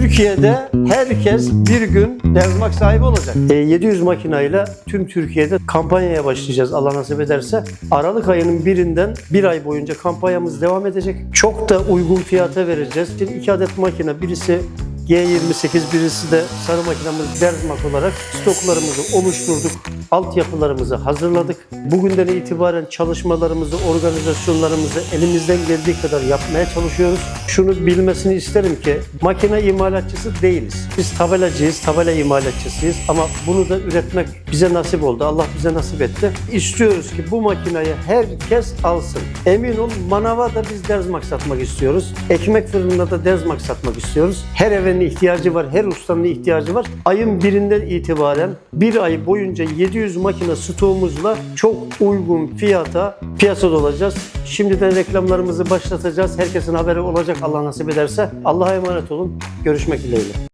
Türkiye'de herkes bir gün Dezmak sahibi olacak. E, 700 makinayla tüm Türkiye'de kampanyaya başlayacağız Allah nasip ederse. Aralık ayının birinden bir ay boyunca kampanyamız devam edecek. Çok da uygun fiyata vereceğiz. Şimdi iki adet makine birisi G28 birisi de sarı makinamız Derzmak olarak stoklarımızı oluşturduk. Altyapılarımızı hazırladık. Bugünden itibaren çalışmalarımızı, organizasyonlarımızı elimizden geldiği kadar yapmaya çalışıyoruz. Şunu bilmesini isterim ki makine imalatçısı değiliz. Biz tabelacıyız, tabela imalatçısıyız ama bunu da üretmek bize nasip oldu. Allah bize nasip etti. İstiyoruz ki bu makineyi herkes alsın. Emin ol manava da biz derzmak satmak istiyoruz. Ekmek fırınında da derzmak satmak istiyoruz. Her evin ihtiyacı var, her ustanın ihtiyacı var. Ayın birinden itibaren bir ay boyunca 700 makine stoğumuzla çok uygun fiyata piyasada olacağız. Şimdiden reklamlarımızı başlatacağız. Herkesin haberi olacak Allah nasip ederse. Allah'a emanet olun. Görüşmek dileğiyle.